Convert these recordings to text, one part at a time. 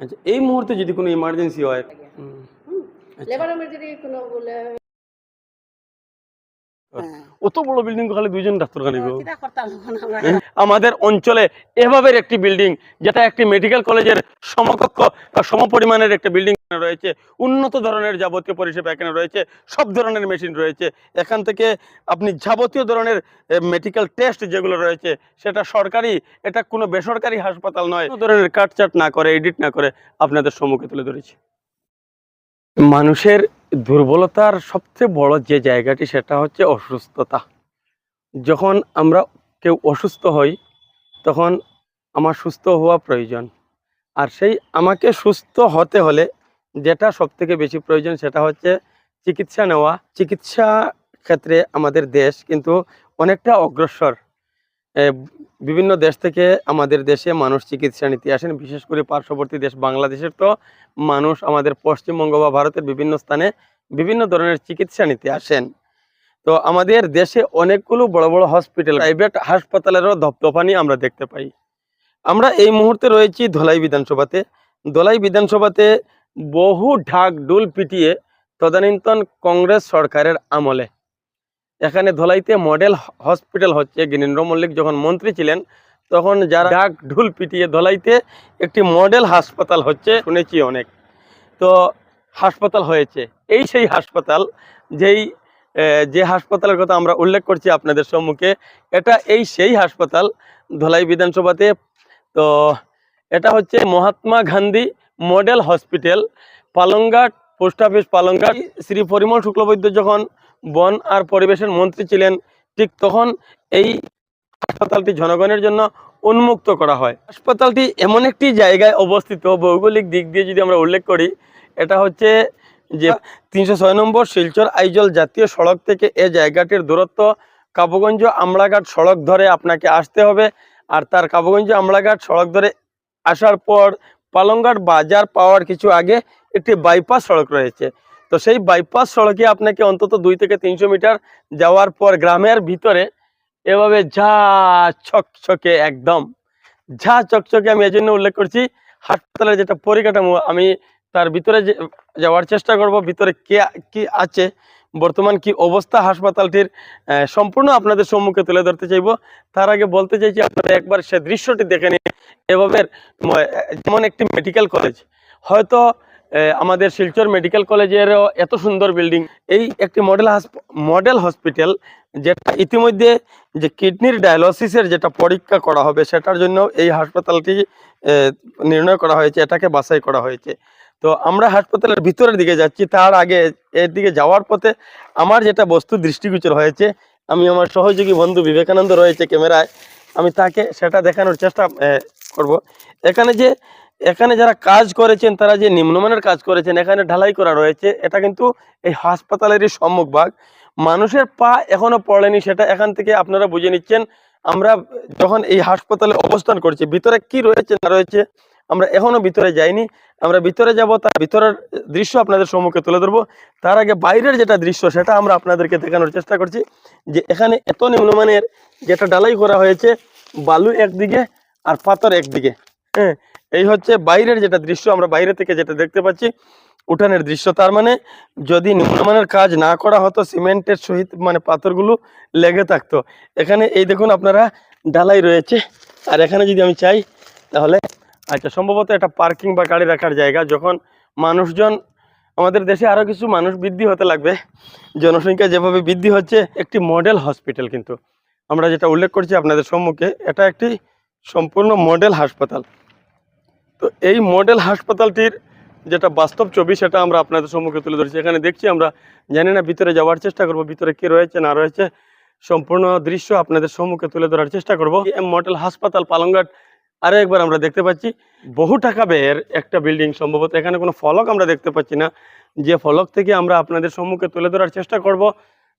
আচ্ছা এই মুহূর্তে যদি কোনো ইমার্জেন্সি হয় লেবার হুম, হুম। যদি কোনো বলে অত বড় বিল্ডিং খালি দুইজন ডাক্তারখানি আমরা? আমাদের অঞ্চলে এভাবের একটি বিল্ডিং যেটা একটি মেডিকেল কলেজের সমকক্ষ বা সমপরিমাণের একটা বিল্ডিং রয়েছে। উন্নত ধরনের যাবতীয় পরিষেবা এখানে রয়েছে সব ধরনের মেশিন রয়েছে। এখান থেকে আপনি যাবতীয় ধরনের মেডিকেল টেস্ট যেগুলো রয়েছে সেটা সরকারি এটা কোনো বেসরকারি হাসপাতাল নয়। ধরনের কাটচাট না করে এডিট না করে আপনাদের সম্মুখে তুলে ধরেছি। মানুষের দুর্বলতার সবচেয়ে বড় যে জায়গাটি সেটা হচ্ছে অসুস্থতা। যখন আমরা কেউ অসুস্থ হই, তখন আমার সুস্থ হওয়া প্রয়োজন। আর সেই আমাকে সুস্থ হতে হলে যেটা সব থেকে বেশি প্রয়োজন সেটা হচ্ছে চিকিৎসা নেওয়া। চিকিৎসা ক্ষেত্রে আমাদের দেশ কিন্তু অনেকটা অগ্রসর। বিভিন্ন দেশ থেকে আমাদের দেশে মানুষ চিকিৎসা নিতে আসেন। বিশেষ করে পার্শ্ববর্তী দেশ বাংলাদেশের তো মানুষ আমাদের পশ্চিমবঙ্গ বা ভারতের বিভিন্ন স্থানে বিভিন্ন ধরনের চিকিৎসা নিতে আসেন। তো আমাদের দেশে অনেকগুলো বড় বড় হসপিটাল প্রাইভেট হাসপাতালেরও ধপধপানি আমরা দেখতে পাই। আমরা এই মুহূর্তে রয়েছি ধলাই বিধানসভাতে। ধলাই বিধানসভাতে বহু ঢাক ডুল পিটিয়ে তদানীন্তন কংগ্রেস সরকারের আমলে। এখানে ধলাইতে মডেল হসপিটাল হচ্ছে। গিনেন্দ্র মল্লিক যখন মন্ত্রী ছিলেন, তখন যারা ঢাক ঢুল পিটিয়ে ধলাইতে একটি মডেল হাসপাতাল হচ্ছে, শুনেছি অনেক। তো হাসপাতাল হয়েছে। এই সেই হাসপাতাল, যেই যে হাসপাতালের কথা আমরা উল্লেখ করছি আপনাদের সম্মুখে, এটা এই সেই হাসপাতাল ধলাই বিধানসভাতে। তো এটা হচ্ছে Mahatma Gandhi model hospital Palanghat post office Palanghat Shri Parimal Shuklabaidya যখন বন আর পরিবেশের মন্ত্রী ছিলেন, ঠিক তখন এই হাসপাতালটি জনগণের জন্য উন্মুক্ত করা হয়। হাসপাতালটি এমন একটি জায়গায় অবস্থিত, ভৌগোলিক দিক দিয়ে যদি আমরা উল্লেখ করি, এটা হচ্ছে যে তিনশো ছয় নম্বর শিলচর আইজল জাতীয় সড়ক থেকে এ জায়গাটির দূরত্ব কাবুগঞ্জ আমড়াঘাট সড়ক ধরে আপনাকে আসতে হবে। আর তার কাবুগঞ্জ আমড়াঘাট সড়ক ধরে আসার পর পালংঘাট বাজার পাওয়ার কিছু আগে একটি বাইপাস সড়ক রয়েছে। তো সেই বাইপাস সড়কে আপনাকে অন্তত দুই থেকে তিনশো মিটার যাওয়ার পর গ্রামের ভিতরে এভাবে ঝা ছকছকে একদম, ঝা চকচকে আমি এজন্য উল্লেখ করছি হাসপাতালের যেটা পরিকাঠামো, আমি তার ভিতরে যাওয়ার চেষ্টা করব, ভিতরে কে, কি আছে, বর্তমান কি অবস্থা হাসপাতালটির সম্পূর্ণ আপনাদের সম্মুখে তুলে ধরতে চাইব। তার আগে বলতে চাইছি, আপনারা একবার সে দৃশ্যটি দেখে নিন। এভাবে যেমন একটি মেডিকেল কলেজ হয়তো আমাদের শিলচর মেডিকেল কলেজেরও এত সুন্দর বিল্ডিং। এই একটি মডেল মডেল হসপিটাল যেটা ইতিমধ্যে যে কিডনির ডায়ালিসিসের যেটা পরীক্ষা করা হবে সেটার জন্য এই হাসপাতালটি নির্ণয় করা হয়েছে, এটাকে বাছাই করা হয়েছে। তো আমরা হাসপাতালের ভিতরের দিকে যাচ্ছি, তার আগে এর দিকে যাওয়ার পথে আমার যেটা বস্তু দৃষ্টিগোচর হয়েছে, আমি আমার সহযোগী বন্ধু বিবেকানন্দ রয়েছে ক্যামেরায়, আমি তাকে সেটা দেখানোর চেষ্টা করব। এখানে যে এখানে যারা কাজ করেছেন, তারা যে নিম্নমানের কাজ করেছেন, এখানে ঢালাই করা রয়েছে, এটা কিন্তু এই হাসপাতালেরই সম্মুখ ভাগ। মানুষের পা এখনও পড়েনি, সেটা এখান থেকে আপনারা বুঝে নিচ্ছেন। আমরা যখন এই হাসপাতালে অবস্থান করছি, ভিতরে কি রয়েছে, না রয়েছে, আমরা এখনও ভিতরে যাইনি। আমরা ভিতরে যাব, তার ভিতরের দৃশ্য আপনাদের সম্মুখে তুলে ধরবো। তার আগে বাইরের যেটা দৃশ্য, সেটা আমরা আপনাদেরকে দেখানোর চেষ্টা করছি যে এখানে এত নিম্নমানের যেটা ডালাই করা হয়েছে, বালু একদিকে আর পাথর একদিকে হ্যাঁ এই হচ্ছে বাইরের যেটা দৃশ্য, আমরা বাইরে থেকে যেটা দেখতে পাচ্ছি, উঠানের দৃশ্য। তার মানে যদি নিম্নমানের কাজ না করা হতো, সিমেন্টের সহিত মানে পাথরগুলো লেগে থাকতো। এখানে এই দেখুন আপনারা ঢালাই রয়েছে। আর এখানে যদি আমি চাই, তাহলে আচ্ছা সম্ভবত এটা পার্কিং বা গাড়ি রাখার জায়গা, যখন মানুষজন, আমাদের দেশে আরও কিছু মানুষ বৃদ্ধি হতে লাগবে। জনসংখ্যা যেভাবে বৃদ্ধি হচ্ছে, একটি মডেল হসপিটাল কিন্তু। আমরা যেটা উল্লেখ করছি আপনাদের সম্মুখে, এটা একটি সম্পূর্ণ মডেল হাসপাতাল। তো এই মডেল হাসপাতালটির যেটা বাস্তব ছবি, সেটা আমরা আপনাদের সম্মুখে তুলে ধরছি। এখানে দেখছি আমরা, জানি না ভিতরে যাওয়ার চেষ্টা করব, ভিতরে কি রয়েছে, না রয়েছে, সম্পূর্ণ দৃশ্য আপনাদের সম্মুখে তুলে ধরার চেষ্টা করব। এম মডেল হাসপাতাল পালংঘাট আরও একবার আমরা দেখতে পাচ্ছি, বহু টাকা ব্যয়ের একটা বিল্ডিং, সম্ভবত এখানে কোনো ফলক আমরা দেখতে পাচ্ছি না। যে ফলক থেকে আমরা আপনাদের সম্মুখে তুলে ধরার চেষ্টা করব,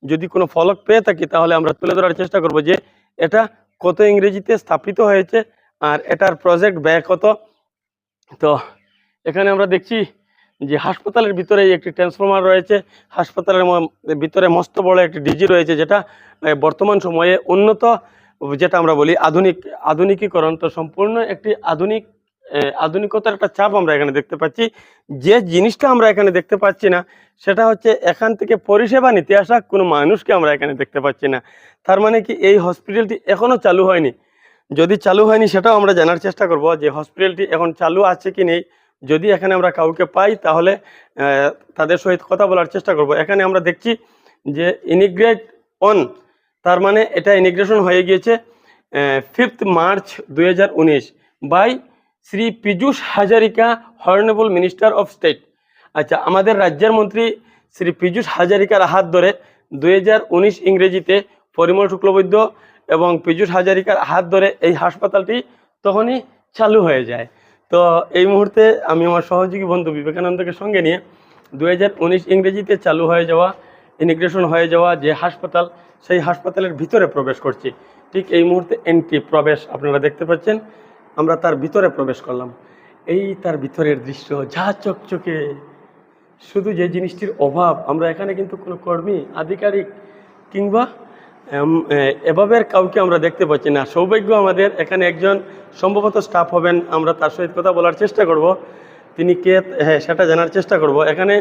যদি কোনো ফলক পেয়ে থাকি, তাহলে আমরা তুলে ধরার চেষ্টা করব যে, এটা কত ইংরেজিতে স্থাপিত হয়েছে, আর এটার প্রজেক্ট ব্যয় কত তো এখানে আমরা দেখছি যে হাসপাতালের ভিতরে একটি ট্রান্সফরমার রয়েছে। হাসপাতালের ভিতরে মস্ত বড় একটি ডিজি রয়েছে যেটা বর্তমান সময়ে উন্নত, যেটা আমরা বলি আধুনিক, আধুনিকীকরণ। তো সম্পূর্ণ একটি আধুনিক আধুনিকতার একটা চাপ আমরা এখানে দেখতে পাচ্ছি। যে জিনিসটা আমরা এখানে দেখতে পাচ্ছি না, সেটা হচ্ছে এখান থেকে পরিষেবা নিতে আসা কোনো মানুষকে আমরা এখানে দেখতে পাচ্ছি না। তার মানে কি এই হসপিটালটি এখনও চালু হয়নি। যদি চালু হয়নি সেটাও আমরা জানার চেষ্টা করব যে হসপিটালটি এখন চালু আছে কি নেই। যদি এখানে আমরা কাউকে পাই তাহলে তাদের সহিত কথা বলার চেষ্টা করব। এখানে আমরা দেখছি যে ইনিগ্রেট অন তার মানে এটা ইনিগ্রেশন হয়ে গিয়েছে ফিফথ মার্চ দুই হাজার উনিশ by Shri Piyush Hazarika honourable minister of state. আচ্ছা আমাদের রাজ্যের মন্ত্রী শ্রী পীযূষ হাজারিকার হাত ধরে দু হাজার উনিশ ইংরেজিতে পরিমল শুক্লবৈদ্য এবং পীযূষ হাজারিকার হাত ধরে এই হাসপাতালটি তখনই চালু হয়ে যায়। তো এই মুহূর্তে আমি আমার সহযোগী বন্ধু বিবেকানন্দকে সঙ্গে নিয়ে দু হাজার উনিশ ইংরেজিতে চালু হয়ে যাওয়া ইনিগ্রেশন হয়ে যাওয়া যে হাসপাতাল, সেই হাসপাতালের ভিতরে প্রবেশ করছি। ঠিক এই মুহূর্তে এন্ট্রি প্রবেশ আপনারা দেখতে পাচ্ছেন। আমরা তার ভিতরে প্রবেশ করলাম। এই তার ভিতরের দৃশ্য যা চকচকে। শুধু যে জিনিসটির অভাব, আমরা এখানে কিন্তু কোনো কর্মী, আধিকারিক কিংবা এম, এ, এভাবের কাউকে আমরা দেখতে পাচ্ছি না। সৌভাগ্য আমাদের এখানে একজন সম্ভবত স্টাফ হবেন আমরা তার সহিত কথা বলার চেষ্টা করব। তিনি কে হ্যাঁ সেটা জানার চেষ্টা করব। এখানে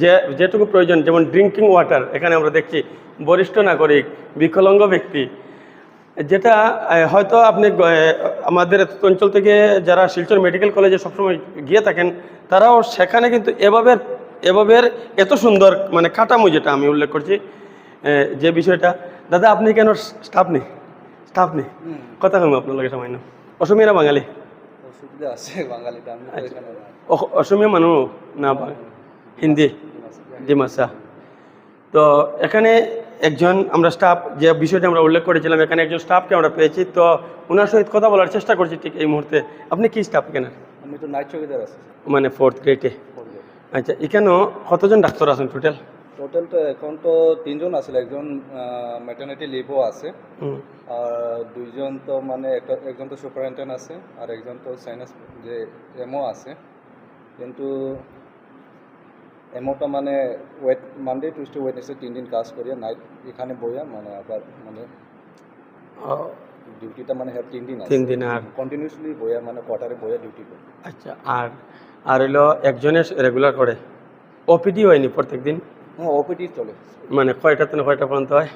যে যেটুকু প্রয়োজন যেমন ড্রিঙ্কিং ওয়াটার এখানে আমরা দেখছি বরিষ্ঠ নাগরিক বিকলাঙ্গ ব্যক্তি যেটা হয়তো আপনি আমাদের অঞ্চল থেকে যারা শিলচর মেডিকেল কলেজে সবসময় গিয়ে থাকেন তারাও সেখানে কিন্তু এভাবে এভাবের এত সুন্দর মানে কাঠামো যেটা আমি উল্লেখ করছি যে বিষয়টা দাদা আপনি কেন স্টাফ নেই? স্টাফ নেই? কথা কম আপনার লাগে সামান্য। অসমীয়া না বাঙালি না। অ- অসমীয়া মানুষ? না হিন্দি? ডিমাসা। তো এখানে একজন আমরা স্টাফ যে বিষয়টা আমরা উল্লেখ করেছিলাম এখানে একজন স্টাফকে আমরা পেয়েছি। তো ওনার সহিত কথা বলার চেষ্টা করছি ঠিক এই মুহূর্তে। আপনি কি স্টাফ এখানে? আমি তো নাইট চৌকিদার আছি। মানে ফোর্থ গ্রেডে আচ্ছা এখানেও কতজন ডাক্তার আছেন টোটাল টোটাল তো এখন তো তিনজন আছিল একজন ম্যাটার্নিটি লিভও আছে। আর দুইজন তো মানে একটা একজন তো সুপারিনটেন্ডেন্ট আছে আর একজন তো সাইনাস যে এমও আছে। কিন্তু এমওটা মানে ওয়েট মানডে টুইসডে ওয়েটনেসে তিন দিন কাজ করিয়া নাইট এখানে বইয়া মানে আবার মানে ডিউটিটা মানে হ্যাঁ তিন দিন তিন দিন আর কন্টিনিউসলি বইয়া মানে কোয়ার্টারে বইয়া ডিউটি করি। আচ্ছা আর আর হলো একজনের রেগুলার করে? ওপিডি হয়নি প্রত্যেক দিন হ্যাঁ ওপিটি চলে মানে কয়টা থেকে কয়টা পর্যন্ত হয়?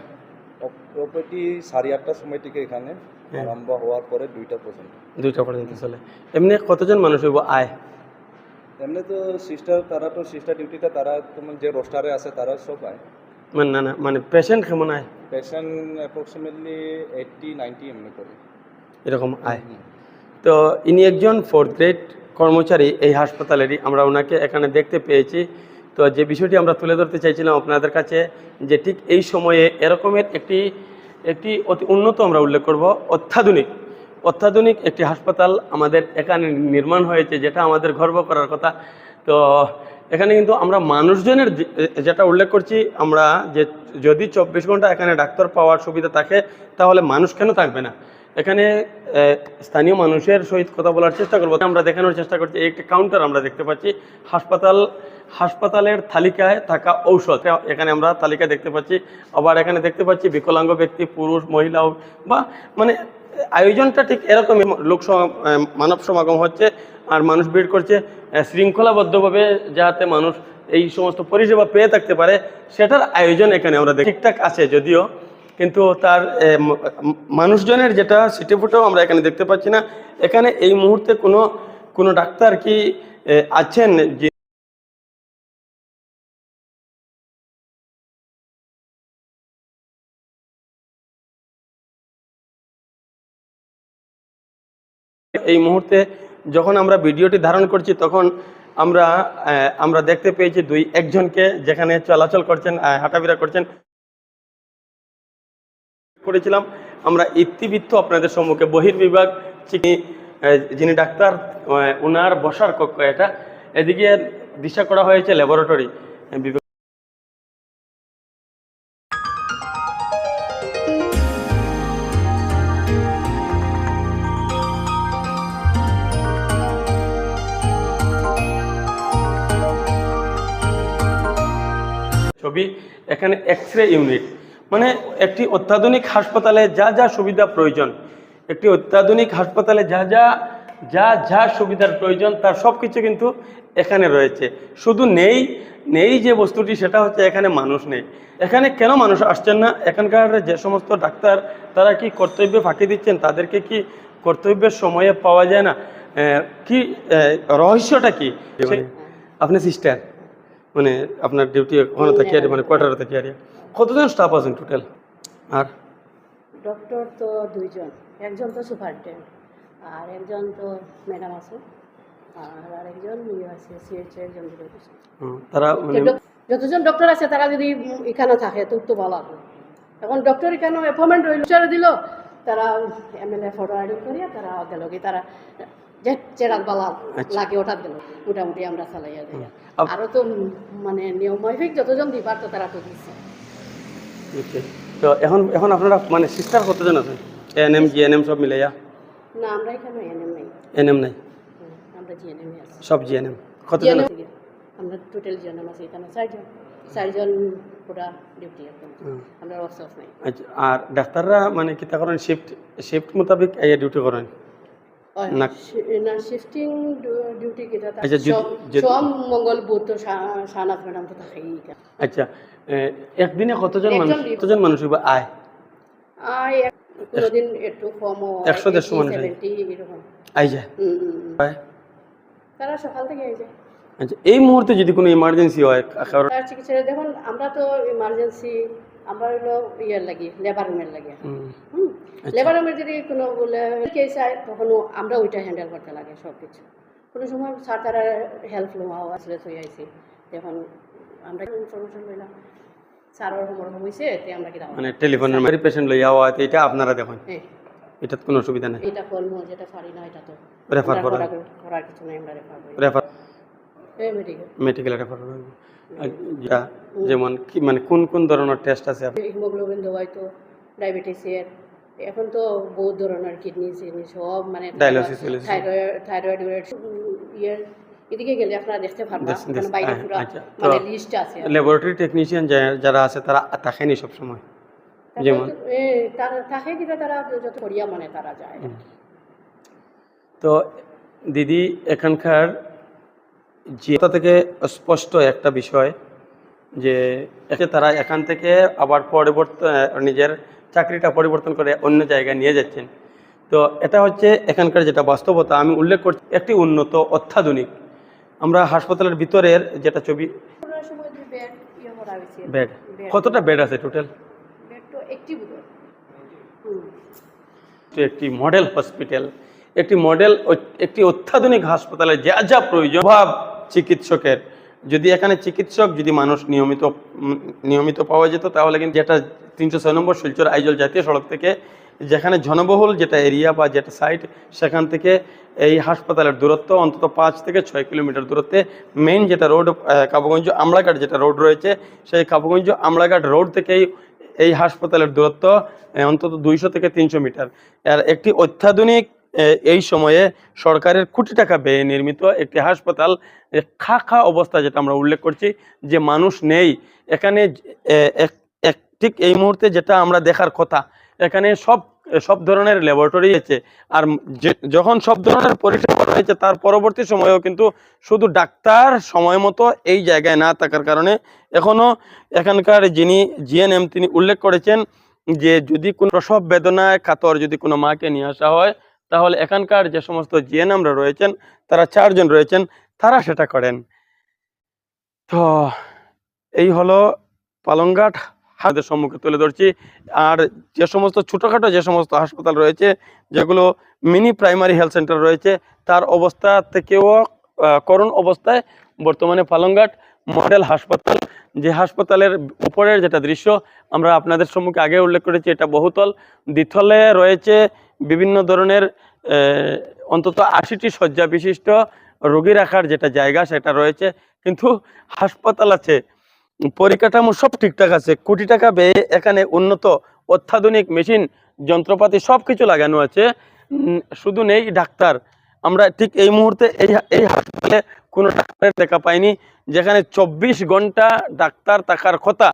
ওপিটি সাড়ে আটটার সময় থেকে এখানে হ্যাঁ। আরম্ভ হওয়ার পরে দুইটা পর্যন্ত। দুইটা পর্যন্ত চলে। এমনি কতজন মানুষ হইব আয়? এমনি তো সিস্টার তারা তো সিস্টার ডিউটিটা তারা তোমার যে রোস্টারে আছে তারা সব আয়। মানে না না মানে পেশেন্ট কেমন আয়? পেশেন্ট অ্যাপ্রক্সিমেটলি এইটটি নাইনটি এমনি করে। এরকম আয়। তো ইনি একজন ফোর্থ গ্রেড কর্মচারী এই হাসপাতালেরই। আমরা ওনাকে এখানে দেখতে পেয়েছি। তো যে বিষয়টি আমরা তুলে ধরতে চাইছিলাম আপনাদের কাছে, যে ঠিক এই সময়ে এরকমের একটি একটি অতি উন্নত আমরা উল্লেখ করব, অত্যাধুনিক। অত্যাধুনিক একটি হাসপাতাল আমাদের এখানে নির্মাণ হয়েছে, যেটা আমাদের গর্ব করার কথা। তো এখানে কিন্তু আমরা মানুষজনের যেটা উল্লেখ করছি, আমরা যে যদি চব্বিশ ঘণ্টা এখানে ডাক্তার পাওয়ার সুবিধা থাকে, তাহলে মানুষ কেন থাকবে না? এখানে স্থানীয় মানুষের সহিত কথা বলার চেষ্টা করব। আমরা দেখানোর চেষ্টা করছি একটি কাউন্টার আমরা দেখতে পাচ্ছি। হাসপাতাল হাসপাতালের তালিকায় থাকা ঔষধ। এখানে আমরা তালিকা দেখতে পাচ্ছি। আবার এখানে দেখতে পাচ্ছি বিকলাঙ্গ ব্যক্তি, পুরুষ, মহিলা বা মানে আয়োজনটা ঠিক এরকমই। লোক মানব সমাগম হচ্ছে আর মানুষ ভিড় করছে। শৃঙ্খলাবদ্ধভাবে যাতে মানুষ এই সমস্ত পরিষেবা পেয়ে থাকতে পারে, সেটার আয়োজন এখানে আমরা দেখি। ঠিকঠাক আছে যদিও, কিন্তু তার মানুষজনের যেটা সিটে ফুটেও আমরা এখানে দেখতে পাচ্ছি না। এখানে এই মুহূর্তে কোনো কোনো ডাক্তার কি আছেন এই মুহূর্তে যখন আমরা ভিডিওটি ধারণ করছি, তখন আমরা আমরা দেখতে পেয়েছি দুই একজনকে যেখানে চলাচল করছেন হাঁটাফেরা করছেন। করেছিলাম। আমরা ইতিবৃত্ত আপনাদের সম্মুখে বহির্বিভাগ, যিনি যিনি ডাক্তার ওনার বসার কক্ষ এটা। এদিকে দিশা করা হয়েছে ল্যাবরেটরি। ছবি এখানে এক্স রে ইউনিট মানে একটি অত্যাধুনিক হাসপাতালে যা যা সুবিধা প্রয়োজন একটি অত্যাধুনিক হাসপাতালে যা যা যা যা সুবিধার প্রয়োজন তার সব কিছু কিন্তু এখানে রয়েছে। শুধু নেই নেই যে বস্তুটি সেটা হচ্ছে এখানে মানুষ নেই। এখানে কেন মানুষ আসছেন না? এখানকার যে সমস্ত ডাক্তার তারা কি কর্তব্যে ফাঁকি দিচ্ছেন? তাদেরকে কি কর্তব্যের সময়ে পাওয়া যায় না? কি রহস্যটা কি? আপনি সিস্টার মানে আপনার ডিউটি ওখানে থেকে আর মানে কোয়ার্টারে থেকে আর কতজন স্টাফ আছেন টোটাল আর? ডক্টর তো দুইজন একজন তো সুপারিনটেন্ডেন্ট আর একজন তো ম্যাডাম আছে আর আরেকজন ইয়ে আছে সিএইচ একজন তারা মানে যতজন ডক্টর আছে তারা যদি এখানে থাকে তো তো ভালো হবে। এখন ডক্টর এখানে অ্যাপয়েন্টমেন্ট রইল দিল তারা এমএলএ ফরওয়ার্ডিং করিয়া তারা গেল তারা যে চেরাক বালা আচ্ছা। লাগে ওঠাত গেল মোটামুটি আমরা চালাইয়া আরও তো মানে নিয়মমাফিক যতজন দিবার তো তারা তো দিচ্ছে তো এখন এখন আপনারা মানে সিস্টার কতজন আছেন এএনএম জিএনএম সব মিলাইয়া? না আমরা এখানে নেই। নাই? আমরা জিএনএম আছি। সব জিএনএম কতজন? আমরা টোটাল জিএনএম আছে এখানে চারজন। চারজন পুরা ডিউটি একদম আমরা নেই। আচ্ছা আর ডাক্তাররা মানে কিতা করেন? শিফট শিফট মোতাবেক এই ডিউটি করেন? শিফটিং ডিউটি কিটা আচ্ছা, যদি- যদি- সোম মঙ্গল বুধ তো ম্যাডাম তো থাকেই আচ্ছা একদিনে কতজন মানুষ কতজন মানুষ হইবা আয়? কোনোদিন একটু কম একশো দেড়শো মানুষ হয়। সেভেন্টি এরকম আই যায়। হুম, হুম, হুম। আয়। তারা সকাল থেকে এই যায়। আচ্ছা এই মুহূর্তে যদি কোনো ইমার্জেন্সি হয় চিকিৎসা দেখুন আমরা তো ইমার্জেন্সি আমরা হলো ইয়ের লাগি লেবার রুমের লাগে। হুম। লেবার রুমের যদি কোনো বলে কেস হয় তখন আমরা ওইটা হ্যান্ডেল করতে লাগে সব কিছু কোনো সময় স্যার তারা হেল্প নেওয়া আসলে হয়ে আইছি। এখন আমরা ইনফরমেশন লইলাম। স্যারের হোমওয়ার্ক হয়েছে তে আমরা কি মানে টেলিফোনের মারি পেশেন্ট লইয়া হওয়া এটা আপনারা দেখুন? হ্যাঁ। এটাত কোনো অসুবিধা নেই? এটা করব যেটা পারি না এটা তো। রেফার করা করার- কিছু নেই আমরা রেফার করি। রেফার মেডিকেল রেফার যেটা যেমন কি মানে কোন কোন ধরনের টেস্ট আছে? হিমোগ্লোবিন দেওয়াই তো ডায়াবেটিসের এখন তো বহুত ধরনের কিডনি সিডনি সব মানে। থাইরয়েড ইয়ের এদিকে গেলে আপনারা দেখতে পারবেন দেখছি। বাইরে হ্যাঁ, পুরো আচ্ছা। মানে লিস্ট আছে ল্যাবরেটরি টেকনিশিয়ান যারা আছে তারা থাকেনি যেমন? তো, এ, তারা থাকে কিনা তারা যত করিয়া মানে তারা যায় তো দিদি এখানকার যে থেকে স্পষ্ট একটা বিষয় যে তারা এখান থেকে আবার পরিবর্তন নিজের চাকরিটা পরিবর্তন করে অন্য জায়গায় নিয়ে যাচ্ছেন। তো এটা হচ্ছে এখানকার যেটা বাস্তবতা আমি উল্লেখ করছি একটি উন্নত অত্যাধুনিক। আমরা হাসপাতালের ভিতরের যেটা ছবি বেড ইয়ে বেড। কতটা বেড আছে টোটাল? একটি মডেল হসপিটাল একটি মডেল একটি অত্যাধুনিক হাসপাতালে যা যা প্রয়োজন অভাব চিকিৎসকের। যদি এখানে চিকিৎসক যদি মানুষ নিয়মিত নিয়মিত পাওয়া যেত, তাহলে কিন্তু যেটা তিনশো ছয় নম্বর শিলচর আইজল জাতীয় সড়ক থেকে যেখানে জনবহুল যেটা এরিয়া বা যেটা সাইট সেখান থেকে এই হাসপাতালের দূরত্ব অন্তত পাঁচ থেকে ছয় কিলোমিটার দূরত্বে মেইন যেটা রোড কাবুগঞ্জ আমলাঘাট যেটা রোড রয়েছে, সেই কাবুগঞ্জ আমলাঘাট রোড থেকেই এই হাসপাতালের দূরত্ব অন্তত দুইশো থেকে তিনশো মিটার। আর একটি অত্যাধুনিক এই সময়ে সরকারের কোটি টাকা ব্যয়ে নির্মিত একটি হাসপাতাল খা খা অবস্থা যেটা আমরা উল্লেখ করছি, যে মানুষ নেই। এখানে ঠিক এই মুহূর্তে যেটা আমরা দেখার কথা, এখানে সব সব ধরনের ল্যাবরেটরি আছে। আর যখন সব ধরনের পরিষেবা রয়েছে তার পরবর্তী সময়েও কিন্তু শুধু ডাক্তার সময় মতো এই জায়গায় না থাকার কারণে এখনও এখানকার যিনি জিএনএম তিনি উল্লেখ করেছেন যে যদি কোনো প্রসব বেদনায়, কাতর যদি কোনো মাকে নিয়ে আসা হয় তাহলে এখানকার যে সমস্ত জিএনএমরা রয়েছেন, তারা চারজন রয়েছেন, তারা সেটা করেন। তো এই হলো পালংঘাট হাতের সম্মুখে তুলে ধরছি। আর যে সমস্ত ছোটোখাটো যে সমস্ত হাসপাতাল রয়েছে, যেগুলো মিনি প্রাইমারি হেলথ সেন্টার রয়েছে, তার অবস্থা থেকেও করুণ অবস্থায় বর্তমানে পালংঘাট মডেল হাসপাতাল। যে হাসপাতালের উপরের যেটা দৃশ্য, আমরা আপনাদের সম্মুখে আগে উল্লেখ করেছি, এটা বহুতল। দ্বিতলে রয়েছে বিভিন্ন ধরনের অন্তত আশিটি শয্যা বিশিষ্ট রোগী রাখার যেটা জায়গা সেটা রয়েছে। কিন্তু হাসপাতাল আছে, পরিকাঠামো সব ঠিকঠাক আছে, কোটি টাকা ব্যয়ে এখানে উন্নত অত্যাধুনিক মেশিন, যন্ত্রপাতি সব কিছু লাগানো আছে। শুধু নেই ডাক্তার, আমরা ঠিক এই মুহূর্তে এই এই হাসপাতালে কোনো ডাক্তারের দেখা পাইনি, যেখানে চব্বিশ ঘণ্টা ডাক্তার থাকার কথা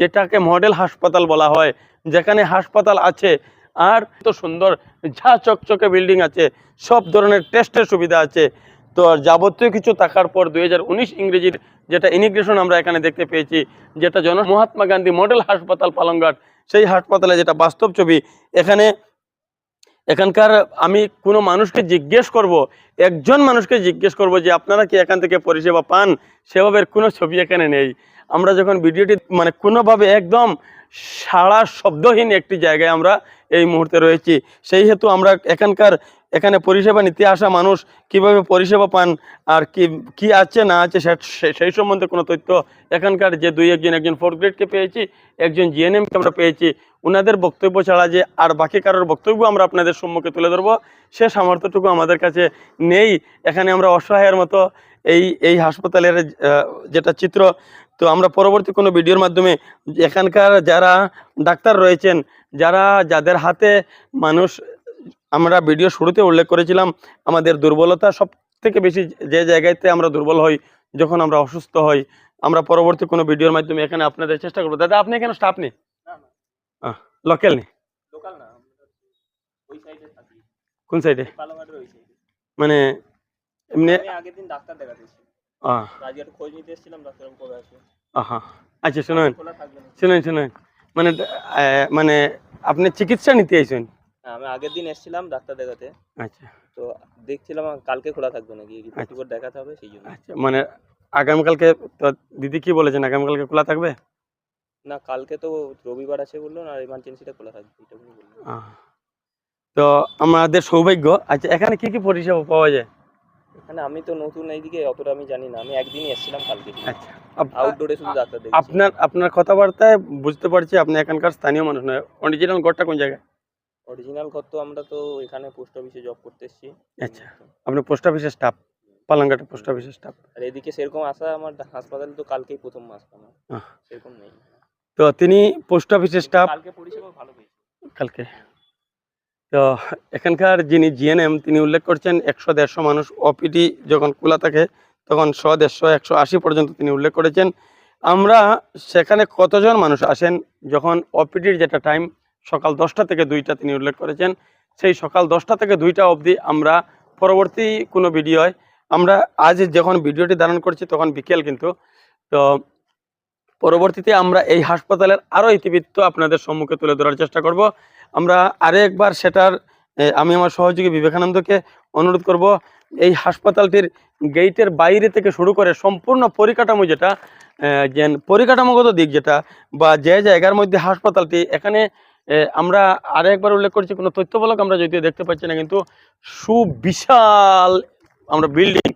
যেটাকে মডেল হাসপাতাল বলা হয়, যেখানে হাসপাতাল আছে আর তো সুন্দর ঝা চকচকে বিল্ডিং আছে, সব ধরনের টেস্টের সুবিধা আছে। তো যাবতীয় কিছু থাকার পর দুই ইংরেজির যেটা ইমিগ্রেশন আমরা এখানে দেখতে পেয়েছি, যেটা জন মহাত্মা গান্ধী মডেল হাসপাতাল পালংঘাট সেই হাসপাতালে যেটা বাস্তব ছবি, এখানে এখানকার আমি কোনো মানুষকে জিজ্ঞেস করব, একজন মানুষকে জিজ্ঞেস করব যে আপনারা কি এখান থেকে পরিষেবা পান? সেভাবে কোনো ছবি এখানে নেই। আমরা যখন ভিডিওটি মানে কোনোভাবে একদম সারা শব্দহীন একটি জায়গায় আমরা এই মুহূর্তে রয়েছি। সেই হেতু আমরা এখানকার, এখানে পরিষেবা নিতে আসা মানুষ কীভাবে পরিষেবা পান আর কি কি আছে, না আছে সেই সম্বন্ধে কোনো তথ্য এখানকার যে দুই একজন একজন ফোর্থ গ্রেডকে পেয়েছি, একজন জিএনএমকে আমরা পেয়েছি ওনাদের বক্তব্য ছাড়া যে আর বাকি কারোর বক্তব্য আমরা আপনাদের সম্মুখে তুলে ধরবো, সে সামর্থ্যটুকু আমাদের কাছে নেই। এখানে আমরা অসহায়ের মতো এই এই হাসপাতালের যেটা চিত্র তো আমরা পরবর্তী কোনো ভিডিওর মাধ্যমে এখানকার যারা ডাক্তার রয়েছেন যারা যাদের হাতে মানুষ আমরা ভিডিও শুরুতে উল্লেখ করেছিলাম আমাদের দুর্বলতা সব থেকে বেশি যে জায়গাতে আমরা দুর্বল হই যখন আমরা অসুস্থ হই আমরা পরবর্তী কোনো ভিডিওর মাধ্যমে এখানে আপনাদের চেষ্টা করব। দাদা আপনি এখানে স্টাফ নেই? লোকাল নেই? কোন সাইডে মানে এমনি দিন ডাক্তার আজকে একটু খোঁজ নিতে এসেছিলাম ডাক্তার কবে আসবে? আহা। আচ্ছা শুনুন। শুনুন শুনুন। মানে মানে আপনি চিকিৎসা নিতে আইছেন? হ্যাঁ, আমি আগের দিন এসেছিলাম ডাক্তার দেখাতে। আচ্ছা। তো দেখছিলাম কালকে খোলা থাকবে নাকি? রিপোর্ট আচ্ছা। দেখাতে হবে সেই জন্য। আচ্ছা মানে আগামীকালকে তো দিদি কি বলেছেন? আগামীকালকে খোলা থাকবে? না কালকে তো রবিবার আছে বলল না এমার্জেন্সিটা খোলা থাকবে এটা বলল তো আমাদের সৌভাগ্য আচ্ছা এখানে কি কি পরিষেবা পাওয়া যায়? এখানে আমি তো নতুন এইদিকে অতটা আমি জানি না। আমি একদিনই এসেছিলাম কালকে। আচ্ছা। আউটডোরে শুধু ডাক্তার দেখছি। আপনার আপনার কথাবার্তায় বুঝতে পারছি আপনি এখানকার স্থানীয় মানুষ নয়। অরিজিনাল ঘরটা কোন জায়গায়? অরিজিনাল ঘর তো আমরা তো এখানে পোস্ট অফিসে জব করতে এসেছি। আচ্ছা। আপনি পোস্ট অফিসের স্টাফ পালাঙ্গাটা পোস্ট অফিসের স্টাফ আর এদিকে সেরকম আসা আমার হাসপাতালে তো কালকেই প্রথম মাস আমার। সেরকম নেই। তো তিনি পোস্ট অফিসের স্টাফ কালকে পরিষেবা ভালো পেয়েছি। কালকে। তো এখানকার যিনি জিএনএম তিনি উল্লেখ করছেন একশো দেড়শো মানুষ ওপিডি যখন খোলা থাকে, তখন শ দেড়শো, একশো আশি পর্যন্ত তিনি উল্লেখ করেছেন। আমরা সেখানে কতজন মানুষ আসেন, যখন ওপিডির যেটা টাইম সকাল দশটা থেকে দুইটা তিনি উল্লেখ করেছেন। সেই সকাল দশটা থেকে দুইটা অবধি আমরা পরবর্তী কোনো ভিডিওয়, আমরা আজ যখন ভিডিওটি ধারণ করছি তখন বিকেল কিন্তু, তো পরবর্তীতে আমরা এই হাসপাতালের আরও ইতিবৃত্ত আপনাদের সম্মুখে তুলে ধরার চেষ্টা করব। আমরা আরেকবার সেটার আমি আমার সহযোগী বিবেকানন্দকে অনুরোধ করব, এই হাসপাতালটির গেইটের বাইরে থেকে শুরু করে সম্পূর্ণ পরিকাঠামো যেটা যে পরিকাঠামোগত দিক যেটা, বা যে জায়গার মধ্যে হাসপাতালটি, এখানে আমরা আরেকবার উল্লেখ করছি, কোনো তথ্যবলক আমরা যদিও দেখতে পাচ্ছি না, কিন্তু সুবিশাল আমরা বিল্ডিং,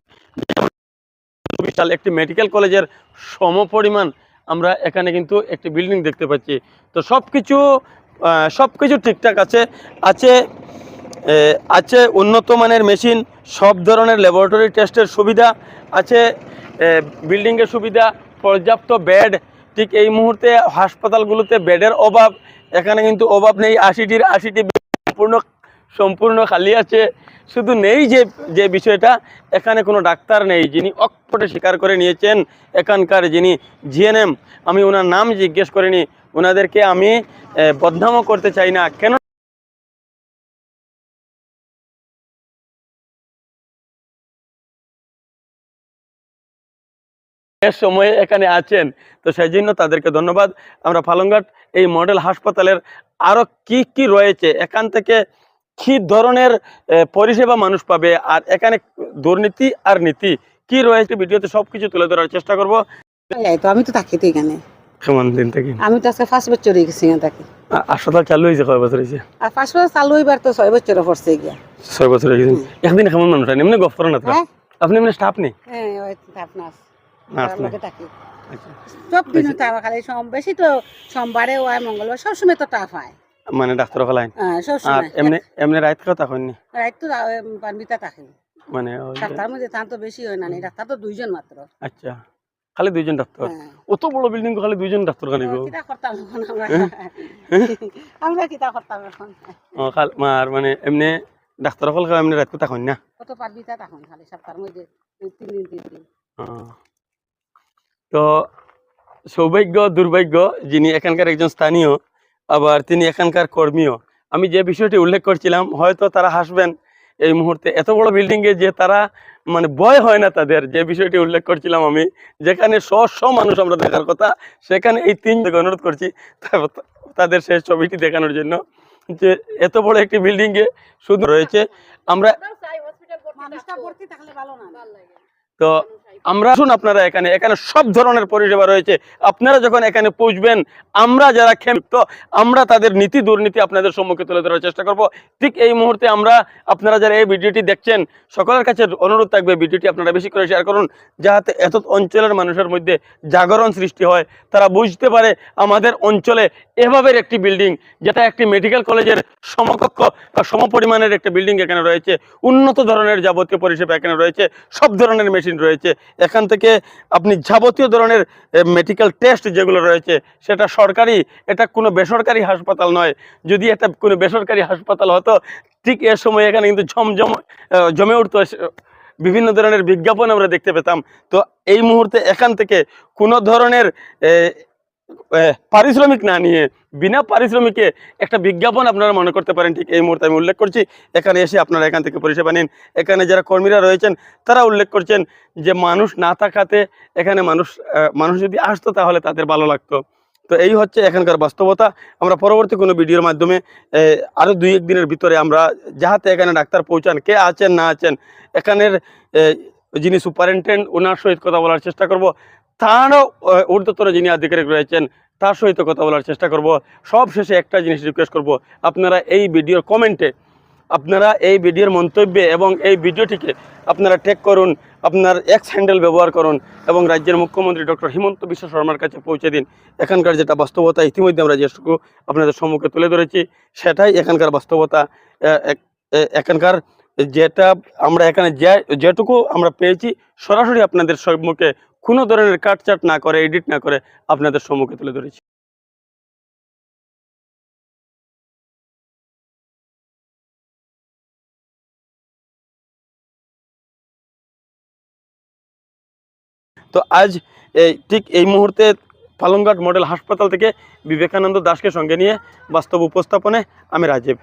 সুবিশাল একটি মেডিকেল কলেজের সমপরিমাণ আমরা এখানে কিন্তু একটি বিল্ডিং দেখতে পাচ্ছি। তো সব কিছু সব কিছু ঠিকঠাক আছে আছে আছে উন্নত মানের মেশিন, সব ধরনের ল্যাবরেটরি টেস্টের সুবিধা আছে বিল্ডিংয়ের সুবিধা, পর্যাপ্ত বেড ঠিক এই মুহূর্তে হাসপাতালগুলোতে বেডের অভাব, এখানে কিন্তু অভাব নেই, আশিটির, আশিটি সম্পূর্ণ সম্পূর্ণ খালি আছে, শুধু নেই যে যে বিষয়টা, এখানে কোনো ডাক্তার নেই যিনি অকপটে স্বীকার করে নিয়েছেন, এখানকার যিনি জিএনএম আমি ওনার নাম জিজ্ঞেস করিনি ওনাদেরকে আমি বদনামও করতে চাই না। কেন সময়ে এখানে আছেন, তো সেই জন্য তাদেরকে ধন্যবাদ। আমরা ফালংঘাট এই মডেল হাসপাতালের আরও কি কি রয়েছে, এখান থেকে কি ধরনের পরিষেবা মানুষ পাবে, আর এখানে দুর্নীতি আর নীতি কি রয়েছে, ভিডিওতে সবকিছু তুলে ধরার চেষ্টা করব। আমি তো থাকি তো এখানে। কেমন দিন থেকে? আমি তো আজকে পাঁচ বছর হয়ে গেছি থাকি হাসপাতাল চালু হয়েছে কয় বছর হয়েছে? আর চালু হইবার তো ছয় বছর পড়ছে গিয়া। ছয় বছর হয়ে গেছে একদিন কেমন মানুষ হয়? এমনি করেন না হ্যাঁ। আপনি এমনি স্টাফ নেই? হ্যাঁ আপনার নার্স। থাকি আচ্ছা। সব দিন তার খালি সোম বেশি তো সোমবারে হয় মঙ্গলবার সবসময় তো টাফ হয়। মানে ডাক্তার হ্যাঁ আর এমনি এমনি রাত কথা হয়নি রাত তো পারবিতা থাকি। মানে ডাক্তার মধ্যে তার তো বেশি হয় নি, ডাক্তার তো দুইজন মাত্র। আচ্ছা। খালি দুইজন ডাক্তার হ্যাঁ। অত বড় বিল্ডিং খালি দুইজন ডাক্তার খালি গো। কিতা করতাম এখন আমরা? আমরা কিতা করতাম এখন? ও, খাল- মার মানে এমনি ডাক্তার ফল খাওয়া এমনি রাত কথা হন না? কত পারবিতা তখন খালি সপ্তাহের মধ্যে তিন দিন তিন দিন। ও। তো সৌভাগ্য দুর্ভাগ্য যিনি এখানকার একজন স্থানীয় আবার তিনি এখানকার কর্মীও। আমি যে বিষয়টি উল্লেখ করছিলাম হয়তো তারা হাসবেন এই মুহূর্তে এত বড় বিল্ডিংয়ে যে তারা মানে ভয় হয় না তাদের, যে বিষয়টি উল্লেখ করছিলাম আমি, যেখানে শ শ মানুষ আমরা দেখার কথা, সেখানে এই তিন অনুরোধ করছি তাদের সেই ছবিটি দেখানোর জন্য, যে এত বড় একটি বিল্ডিংয়ে শুধু রয়েছে, আমরা তো আমরা শুন আপনারা এখানে এখানে সব ধরনের পরিষেবা রয়েছে। আপনারা যখন এখানে পৌঁছবেন আমরা যারা ক্ষেমুক্ত আমরা তাদের নীতি দুর্নীতি আপনাদের সম্মুখে তুলে ধরার চেষ্টা করব। ঠিক এই মুহূর্তে আমরা, আপনারা যারা এই ভিডিওটি দেখছেন, সকলের কাছে অনুরোধ থাকবে ভিডিওটি আপনারা বেশি করে শেয়ার করুন যাতে এত অঞ্চলের মানুষের মধ্যে জাগরণ সৃষ্টি হয়। তারা বুঝতে পারে আমাদের অঞ্চলে এভাবের একটি বিল্ডিং যেটা একটি মেডিকেল কলেজের সমকক্ষ বা সমপরিমাণের একটা বিল্ডিং এখানে রয়েছে। উন্নত ধরনের যাবতীয় পরিষেবা এখানে রয়েছে। সব ধরনের মেশিন রয়েছে, এখান থেকে আপনি যাবতীয় ধরনের মেডিকেল টেস্ট যেগুলো রয়েছে, সেটা সরকারি, এটা কোনো বেসরকারি হাসপাতাল নয়। যদি এটা কোনো বেসরকারি হাসপাতাল হতো, ঠিক এ সময় এখানে কিন্তু ঝমঝম জমে উঠতো বিভিন্ন ধরনের বিজ্ঞাপন আমরা দেখতে পেতাম। তো এই মুহূর্তে এখান থেকে কোনো ধরনের পারিশ্রমিক না নিয়ে, বিনা পারিশ্রমিকে একটা বিজ্ঞাপন আপনারা মনে করতে পারেন, ঠিক এই মুহূর্তে আমি উল্লেখ করছি। এখানে এসে আপনারা এখান থেকে পরিষেবা নিন। এখানে যারা কর্মীরা রয়েছেন, তারা উল্লেখ করছেন যে মানুষ না থাকাতে এখানে মানুষ মানুষ যদি আসতো তাহলে তাদের ভালো লাগতো। তো এই হচ্ছে এখানকার বাস্তবতা। আমরা পরবর্তী কোনো ভিডিওর মাধ্যমে আরও দুই এক দিনের ভিতরে আমরা যাহাতে এখানে ডাক্তার পৌঁছান, কে আছেন না আছেন, এখানের যিনি সুপারিনটেন্ডেন্ট ওনার সহিত কথা বলার চেষ্টা করব। তারও ঊর্ধ্বতর যিনি আধিকারিক রয়েছেন, তার সহিত কথা বলার চেষ্টা করব। সব শেষে একটা জিনিস রিকোয়েস্ট করব। আপনারা এই ভিডিওর কমেন্টে আপনারা এই ভিডিওর মন্তব্যে এবং এই ভিডিওটিকে আপনারা ট্যাগ করুন, আপনার এক্স হ্যান্ডেল ব্যবহার করুন এবং রাজ্যের মুখ্যমন্ত্রী ডক্টর হিমন্ত বিশ্ব শর্মার কাছে পৌঁছে দিন। এখানকার যেটা বাস্তবতা, ইতিমধ্যে আমরা যেটুকু আপনাদের সম্মুখে তুলে ধরেছি, সেটাই এখানকার বাস্তবতা। এখানকার যেটা আমরা এখানে যেটুকু আমরা পেয়েছি, সরাসরি আপনাদের সম্মুখে কোনো ধরনের কাটচাট না করে, এডিট না করে আপনাদের সম্মুখে তুলে ধরেছি। তো আজ এই ঠিক এই মুহূর্তে পালংঘাট মডেল হাসপাতাল থেকে বিবেকানন্দ দাসকে সঙ্গে নিয়ে বাস্তব উপস্থাপনে আমি রাজীব।